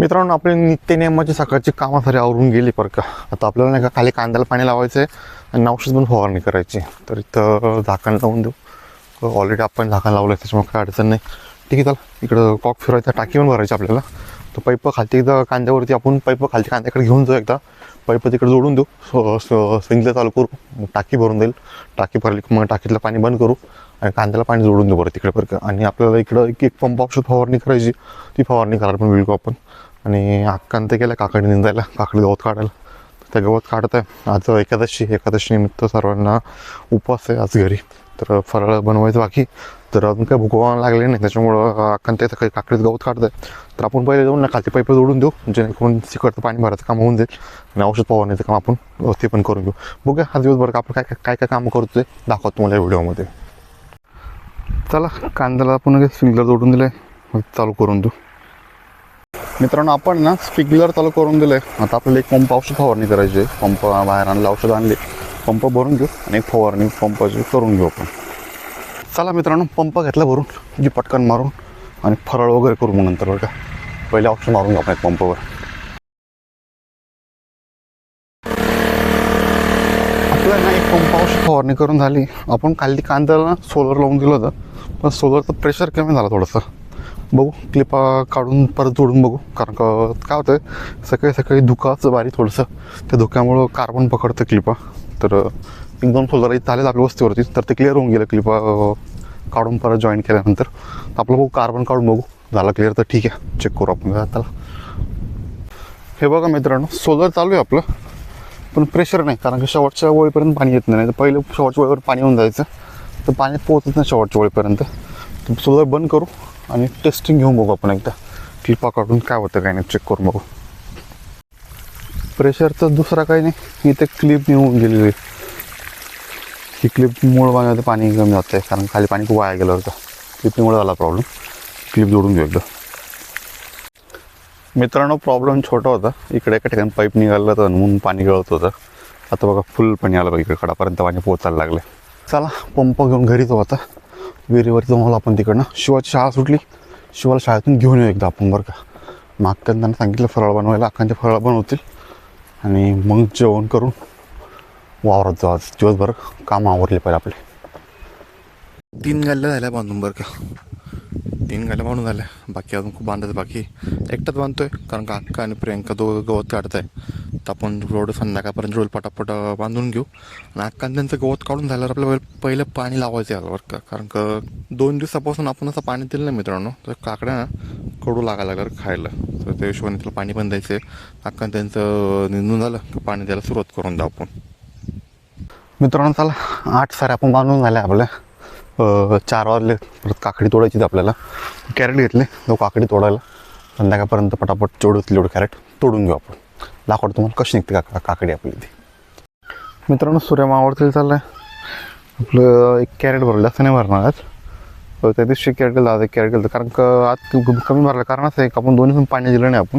मित्रांनो आपले नित्यनियमाची सकाळची कामं सारी आवरून गेली बरं का. आता आपल्याला नाही का खाली कांद्याला पाणी लावायचं आहे आणि औषध पण फवारणी करायची. तर इथं झाकण लावून देऊ. ऑलरेडी आपण झाकण लावलं आहे त्याच्यामुळे काय अडचण नाही. ठीक आहे चला. इकडं कॉक फिरवायचा टाकी पण भरायची आपल्याला. तो पाईप खालती एकदा कांद्यावरती आपण पाईप खालती कांद्याकडे घेऊन जाऊ एकदा. पाईप तिकडे जोडून देऊ. स्विंगला चालू करू. टाकी भरून देईल. टाकी भरली मग टाकीतलं पाणी बंद करू. आणि कांद्याला पाणी जोडून देऊ बरं तिकडे बरं आणि आपल्याला इकडं एक एक पंप औषध फवारणी करायची. ती फवारणी करायला पण मिळतो आपण. आणि अक्कांत केलं काकडी निंदायला काकडी गवत काढायला. त्या गवत काढत आहे आज एकादशी एकादशी निमित्त सर्वांना उपवास आहे आज घरी. तर फराळ बनवायचं बाकी. तर अजून काही भुकवा लागले नाही त्याच्यामुळं अक्कांत काही काकडीत गवत काढत आहे तर आपण पहिले जाऊन ना खालती पाईप जोडून देऊ जेणेकरून तिकडचं पाणी भरायचं काम होऊन जाईल. आणि औषध फवारण्याचं काम आपण ते पण करून घेऊ. बघूया हा दिवसभर आपण काय काय काय काय करतो ते दाखवतो तुम्हाला या व्हिडिओमध्ये. चला कांद्याला आपण स्प्रिंकलर जोडून दिलं आहे चालू करून देऊ. मित्रांनो आपण ना स्प्रिंकलर चालू करून दिलं आहे आता आपल्याला एक पंप औषध फवारणी करायची आहे. पंप बाहेर आणलं औषध आणले. पंप भरून घेऊ आणि एक फवारणी पंपाची करून घेऊ आपण. चला मित्रांनो पंप घेतला भरून जी पटकन मारून आणि फराळ वगैरे करू मग नंतर बरं का? पहिले औषध मारून घेऊ आपण एक पंपावर. आपल्याला ना एक पंप औषध फवारणी करून झाली. आपण खाली कांद्याला सोलर लावून दिलं होतं. पण सोलरचं प्रेशर कमी झालं थोडंसं. बघू क्लिपा काढून परत जोडून बघू. कारण का काय होतं सकाळी सकाळी धुकाचं बारी थोडंसं. त्या धुक्यामुळं कार्बन पकडतं क्लिपा तर एक दोन सोलर झालेत आपल्या वस्तीवरती. तर ते क्लिअर होऊन गेलं क्लिपा काढून परत जॉईन केल्यानंतर. आपलं बघू कार्बन काढून बघू. झालं क्लिअर तर ठीक आहे. चेक करू आपण त्याला हे बघा मित्रांनो सोलर चालू आहे आपलं. पण प्रेशर नाही कारण की शेवटच्या वेळेपर्यंत पाणी येत नाही. तर पहिले शेवटच्या वेळेवर पाणी येऊन जायचं. तर पाणी पोहोचत नाही शेवटच्या वेळेपर्यंत. सोलर बंद करू. आणि टेस्टिंग घेऊन बघू आपण एकदा. क्लिपा काढून काय होतं काय नाही चेक करून बघू. प्रेशरचं दुसरा काही नाही. इथे क्लिप निघून गेलेली ही क्लिप मूळ पाण्यामध्ये पाणी कमी जातं आहे कारण खाली पाणी खूप वाया गेलं होतं. क्लिपमुळे झाला प्रॉब्लेम क्लिप जोडून घेऊ एकदा. मित्रांनो प्रॉब्लेम छोटा होता. इकडे एका ठिकाणी पाईप निघालं तर म्हणून पाणी गळत होतं. आता बघा फुल पाणी आलं बघा इकडे कडापर्यंत पाणी पोचायला लागले चला पंप घेऊन घरी तो आता. विहिरीवरती जाऊन आपण तिकडनं. शिवाची शाळा सुटली. शिवाला शाळेतून घेऊन येऊ एकदा आपण बरं का. मग त्यांना सांगितलं फराळ बनवायला अक्कांचे फराळ बनवतील आणि मग जेवण करून वावरात जाऊ आज. दिवसभर काम आवरले पाहिजे आपले. तीन गाड्या झाल्या बांधून बरं का. तीन गाड्या बांधून झाल्या बाकी अजून खूप बांधायचं बाकी एकटाच बांधतोय कारण का अक्का आणि प्रियंका दोघं गवत काढत आहे तर आपण रोड संध्याकाळपर्यंत रोड पटापट बांधून घेऊ आणि अक्का आणि त्यांचं गवत काढून झाल्यावर आपल्याला पहिलं पाणी लावायचं यावर का कारण का दोन दिवसापासून आपण असं पाणी दिलं नाही मित्रांनो तर काकड्या ना कडू लागायला लागलं खायला तर त्या हिशोबाने त्याला पाणी पण द्यायचं आहे अक्का त्यांचं निंदून झालं की पाणी द्यायला सुरुवात करून द्या आपण मित्रांनो चला आठ सारे आपण बांधून झाले आपल्या चार वाजले. परत काकडी तोडायची आपल्याला. कॅरेट घेतले. तो काकडी तोडायला. संध्याकाळपर्यंत पटापट जेवढं तेवढं कॅरेट तोडून घेऊ आपण. लाकूड तुम्हाला कशी निघते काका काकडी आपली ती. मित्रांनो सूर्य मावळतील चाललं आहे आपलं एक कॅरेट भरलं. असं नाही भरणार आज. त्या दिवशी कॅरेट गेलं आज एक कॅरेट गेलं. कारण का आज कमी भरलं. कारण असं आहे आपण दोन्ही पाणी दिलं नाही आपण.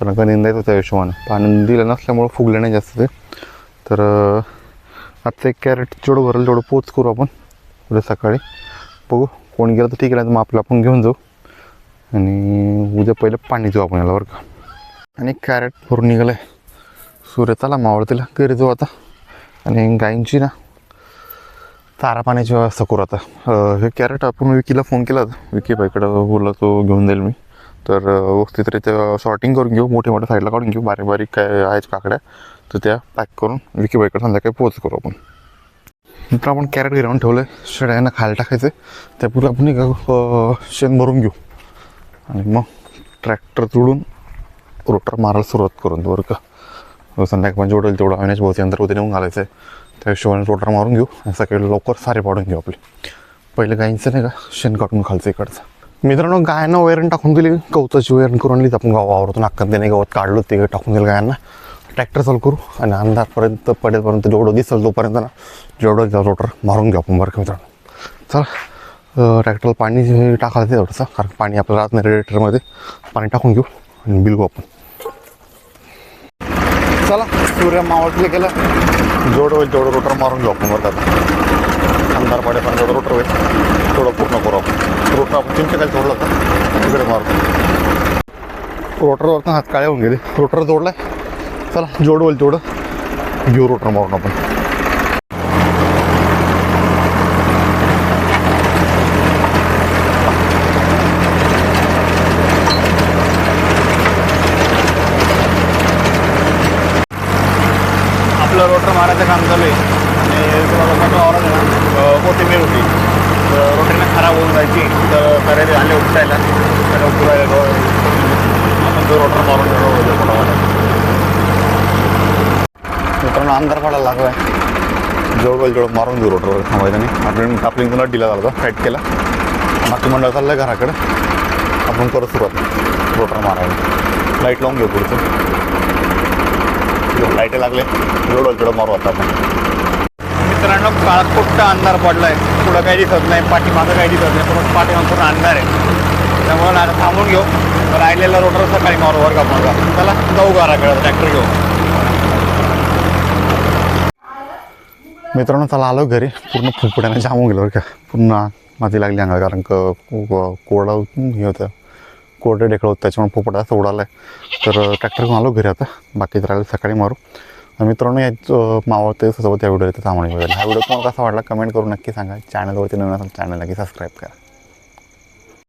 कारण का निंदायचं त्या हिशोबाने. पाणी दिलं नसल्यामुळं फुगलं नाही जास्त ते. तर अ, आजचं एक कॅरेट जेवढं भरलं तेवढं पोच करू आपण. उद्या सकाळी. बघू कोण गेलं तर ठीक आहे तर मग आपलं आपण घेऊन जाऊ. आणि उद्या पहिलं पाणी देऊ आपण याला बरं का. आणि कॅरेट भरून निघालं आहे सूर्य मावळतीला घरी जाऊ आता. आणि गायींची ना चारा पाण्याची व्यवस्था करू आता. हे कॅरेट आपण विकीला फोन केला होता. विकी बाईकडं बोलला तो घेऊन जाईल मी. तर व्यवस्थित व्यवस्थितरित्या शॉर्टिंग करून घेऊ मोठ्या मोठ्या साईडला काढून घेऊ. बारीक बारीक काय आहेत काकड्या तर त्या पॅक करून विकी बाईकडे संध्याकाळी पोच करू आपण. नंतर आपण कॅरेट गिरावून ठेवलं आहे शेळ्यांना खायला टाकायचं त्यापूर्वी आपण एक शेण भरून घेऊ. आणि मग ट्रॅक्टर तुडून रोटर मारायला सुरुवात करून बरं का. संध्याकाळ पण जेवढं तेवढं आणण्याच्या बहुती अंतर उद्या नेऊन घालायचं आहे त्या हिशोबाने रोटर मारून घेऊ आणि सकाळी लवकर सारे पाडून घेऊ आपले. पहिले गायींचं नाही का शेण काढून खालचं इकडचं. मित्रांनो गायांना वैरण टाकून दिली. गवताची वैरण करून आली आपण गाव वावरतो अक्कन त्याने गवत काढलं ते टाकून दिलं गायांना. ट्रॅक्टर चालू करू आणि अंधारपर्यंत पडेपर्यंत जेवढं दिसेल तोपर्यंत ना जेवढं रोटर मारून घेऊ आपण बरं का मित्रांनो. चला ट्रॅक्टरला पाणी टाकायचं ते थोडंसं कारण पाणी आपल्याला राहत नाही रेडिएटरमध्ये पाणी टाकून घेऊ आणि बिलगू आपण. चला सूर्य मावटले गेलं. जेवढं होईल तेवढं रोटर मारून घेऊ आपण बरं का अंधार पडेपर्यंत जेवढं रोटर होईल. तेवढं पूर्ण करू आपण. रोटर आपण चिंचेखाली सोडलं होतं तिकडे मारतो रोटरवरनं हात काळे होऊन गेले. रोटर जोडलाय. चला जोड होईल तेवढं घेऊ रोटर मारून आपण. आपलं रोटर मारायचं काम चालू आहे. आणि तुम्हाला मोठं आवडत आहे ना कोथिंबीर होती. तर रोटरीने खराब होऊन जायची. तर करायला आले उपसायला तर पुरायला आपण तो रोटर मारून घेतो पोटामध्ये मित्रांनो अंधार पडायला लागला आहे जवळ जवळ मारून घेऊ रोटरवर थांबायचं नाही. आपण नट दिला झाला होता टाईट केला. बाकी मंडळ चाललं आहे घराकडे. आपण परत सुरुवात रोटर मारायला. लाइट लावून घेऊ पुढचं. लाइट लागले. एवढं तेवढं मारू आता आपण. मित्रांनो काळात कुठं अंधार पडलाय. पुढं काही दिसत नाही. पाठीमागं काही दिसत नाही. पण पाठीमागं पूर्ण अंधार आहे. त्यामुळे आता थांबून घेऊ. राहिलेला रोटर सकाळी मारू. वर का चला जाऊ घराकडे. ट्रॅक्टर घेऊ मित्रांनो चला आलो घरी. पूर्ण फुफुट्याने जाम गेलो बरं का. पूर्ण माती लागली अंगाला कारण क कोरडा हे होतं. कोरडं ढेकळं होतं त्याच्यामुळे फुफुटा असं उडाला आहे तर ट्रॅक्टर घेऊन आलो घरी आता. बाकी तर राहिले सकाळी मारू. आणि मित्रांनो या मावळते सोबत या व्हिडिओ येते सामान हा व्हिडिओ तुम्हाला कसा वाटला कमेंट करून नक्की सांगा. चॅनलवरती नवीन असाल चॅनल नक्की सबस्क्राईब करा.